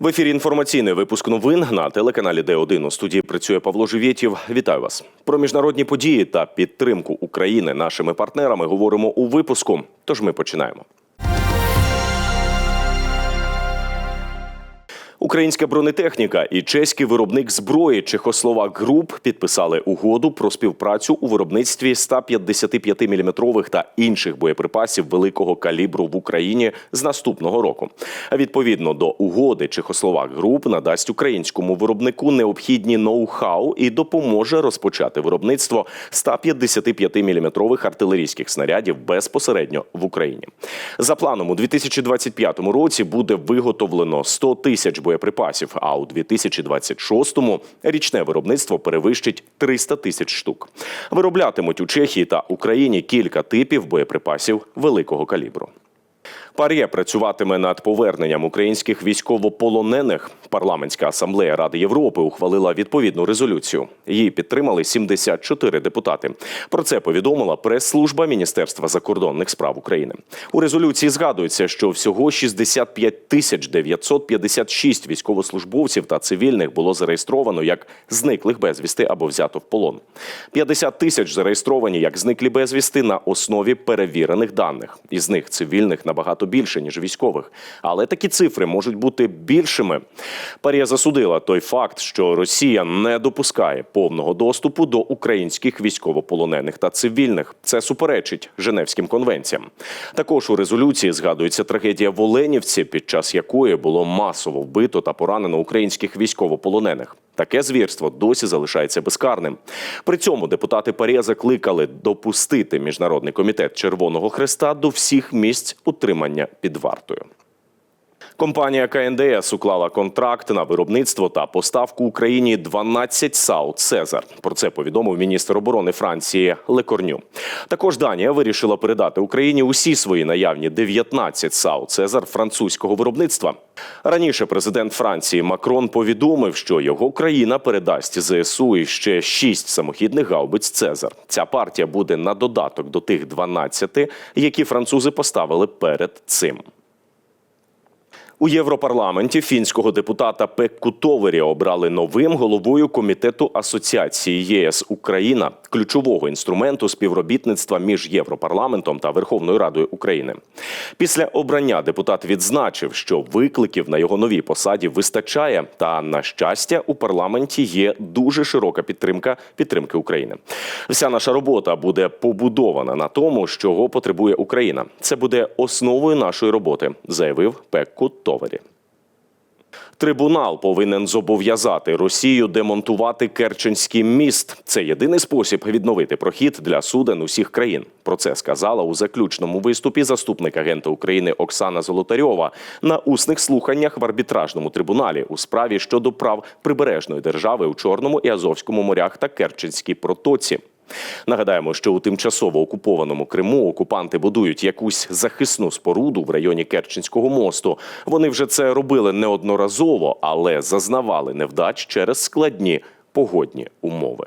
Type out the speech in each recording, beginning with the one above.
В ефірі інформаційний випуск новин на телеканалі Д1 у студії працює Павло Живєтів. Вітаю вас про міжнародні події та підтримку України нашими партнерами. Говоримо у випуску. Тож ми починаємо. Українська бронетехніка і чеський виробник зброї Чехословак Груп підписали угоду про співпрацю у виробництві 155-мм та інших боєприпасів великого калібру в Україні з наступного року. Відповідно до угоди, Чехословак Груп надасть українському виробнику необхідні ноу-хау і допоможе розпочати виробництво 155-мм артилерійських снарядів безпосередньо в Україні. За планом у 2025 році буде виготовлено 100 тисяч боєприпасів. А у 2026-му річне виробництво перевищить 300 тисяч штук. Вироблятимуть у Чехії та Україні кілька типів боєприпасів великого калібру. Пар'є працюватиме над поверненням українських військовополонених. Парламентська асамблея Ради Європи ухвалила відповідну резолюцію. Її підтримали 74 депутати. Про це повідомила прес-служба Міністерства закордонних справ України. У резолюції згадується, що всього 65 тисяч 956 військовослужбовців та цивільних було зареєстровано як зниклих безвісти або взято в полон. 50 тисяч зареєстровані як зниклі безвісти на основі перевірених даних. Із них цивільних набагато більше ніж військових. Але такі цифри можуть бути більшими. Парія засудила той факт, що Росія не допускає повного доступу до українських військовополонених та цивільних. Це суперечить Женевським конвенціям. Також у резолюції згадується трагедія в Оленівці, під час якої було масово вбито та поранено українських військовополонених. Таке звірство досі залишається безкарним. При цьому депутати Парія закликали допустити міжнародний комітет Червоного Хреста до всіх місць утримання під вартою. Компанія КНДС уклала контракт на виробництво та поставку Україні 12 САУ Цезар. Про це повідомив міністр оборони Франції Лекорню. Також Данія вирішила передати Україні усі свої наявні 19 САУ Цезар французького виробництва. Раніше президент Франції Макрон повідомив, що його країна передасть ЗСУ іще 6 самохідних гаубиць Цезар. Ця партія буде на додаток до тих 12, які французи поставили перед цим. У Європарламенті фінського депутата Пекку Товері обрали новим головою комітету асоціації ЄС Україна, ключового інструменту співробітництва між Європарламентом та Верховною Радою України. Після обрання депутат відзначив, що викликів на його новій посаді вистачає. Та на щастя, у парламенті є дуже широка підтримка підтримки України. Вся наша робота буде побудована на тому, чого потребує Україна. Це буде основою нашої роботи, заявив Пекку Товері. Трибунал повинен зобов'язати Росію демонтувати Керченський міст. Це єдиний спосіб відновити прохід для суден усіх країн. Про це сказала у заключному виступі заступник агента України Оксана Золотарьова на усних слуханнях в арбітражному трибуналі у справі щодо прав прибережної держави у Чорному і Азовському морях та Керченській протоці. Нагадаємо, що у тимчасово окупованому Криму окупанти будують якусь захисну споруду в районі Керченського мосту. Вони вже це робили неодноразово, але зазнавали невдач через складні погодні умови.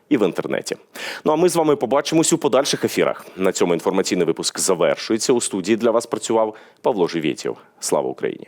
і в інтернеті. Ну а ми з вами побачимось у подальших ефірах. На цьому інформаційний випуск завершується. У студії для вас працював Павло Живєтєв. Слава Україні!